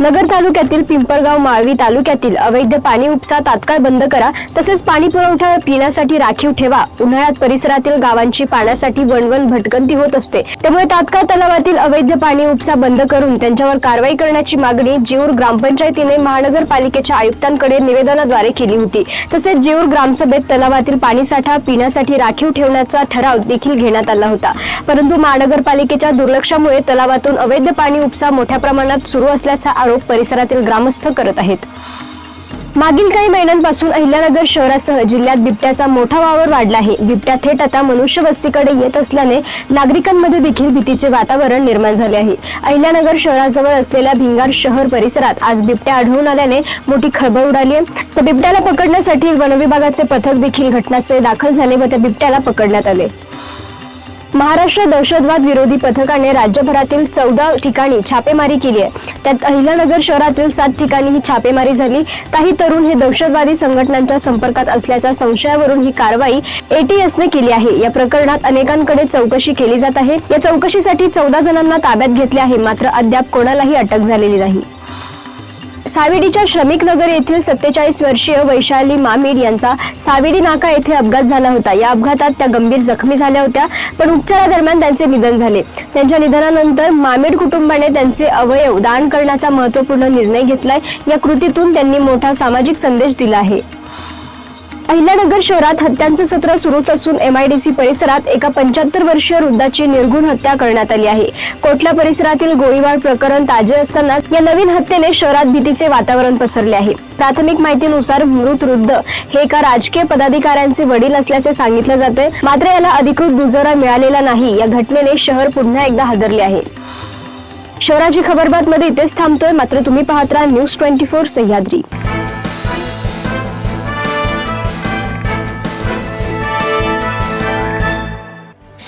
नगर तालुक्यातील पिंपळगाव माळवी तालुक्यातील अवैध पाणी उपसा तात्काळ बंद करा तसेच पाणी पुरवठा पिण्यासाठी राखीव ठेवा. उन्हाळ्यात परिसरातील गावांची पाण्यासाठी वणवण भटकंती होत असते. त्यामुळे तात्काळ तलावातील अवैध पाणी उपसा बंद करून त्यांच्यावर कारवाई करण्याची मागणी जेऊर ग्रामपंचायतीने महानगरपालिकेच्या आयुक्तांकडे निवेदनाद्वारे केली होती. तसेच जेऊर ग्रामसभेत तलावातील पाणीसाठा पिण्यासाठी राखीव ठेवण्याचा ठराव देखील घेण्यात आला होता. परंतु महानगरपालिकेच्या दुर्लक्षामुळे तलावातून अवैध पाणी उपसा मोठ्या प्रमाणात सुरू असल्याचा आरोप परिसरातील ग्रामस्थ करत आहेत. मागील काही महिन्यांपासून अहिल्यानगर शहरासह जिल्ह्यात बिबट्याचा मोठा वावर वाढला आहे. बिबट्या थेट आता मनुष्य वस्तीकडे येत असल्याने नागरिकांमध्ये देखील भीतीचे वातावरण निर्माण झाले आहे. अहिल्यानगर शहराजवळ असलेल्या भिंगार शहर परिसरात आज बिबट्या आढळून आल्याने मोठी खळबळ उडाली आहे. तर बिबट्याला पकडण्यासाठी वनविभागाचे पथक देखील घटनास्थळी दाखल झाले व त्या बिबट्याला पकडण्यात आले. महाराष्ट्र दहशतवाद विरोधी पथकाने राज्यभरातील चौदा ठिकाणी छापेमारी केली आहे. त्यात अहिल्यानगर शहरातील सात ठिकाणी ही छापेमारी झाली. काही तरुण हे दहशतवादी संघटनांच्या संपर्कात असल्याच्या संशयावरून ही कारवाई एटीएसने केली आहे. या प्रकरणात अनेकांकडे चौकशी केली जात आहे. या चौकशीसाठी चौदा जणांना ताब्यात घेतले आहे. मात्र अद्याप कोणालाही अटक झालेली नाही. सावेडीच्या श्रमिक नगर येथील सत्तेचाळीस वर्षीय वैशाली मामीड यांचा सावेडी नाका येथे अपघात झाला होता. या अपघातात त्या गंभीर जखमी झाल्या होत्या पण उपचारादरम्यान त्यांचे निधन झाले. त्यांच्या निधनानंतर मामीड कुटुंबाने त्यांचे अवयव दान करण्याचा महत्त्वपूर्ण निर्णय घेतलाय. या कृतीतून त्यांनी मोठा सामाजिक संदेश दिला आहे. अहिल्यानगर शहरात हत्यांचं सत्र सुरूच असून एमआयडीसी परिसरात एका पंच्याहत्तर वर्षीय वृद्धाची निर्गुण हत्या करण्यात आली आहे. कोटला परिसरातील गोळीबार प्रकरण ताजे असताना या नवीन हत्येने शहरात भीतीचे वातावरण पसरले आहे. प्राथमिक माहितीनुसार मृत वृद्ध हे एका राजकीय पदाधिकाऱ्यांचे वडील असल्याचे सांगितले जाते मात्र याला अधिकृत दुजोरा मिळालेला नाही. या घटनेने शहर पुन्हा एकदा हादरले आहे. शहराची खबरबात मध्ये इथेच थांबतोय. मात्र तुम्ही पाहत राहा न्यूज ट्वेंटी फोर सह्याद्री.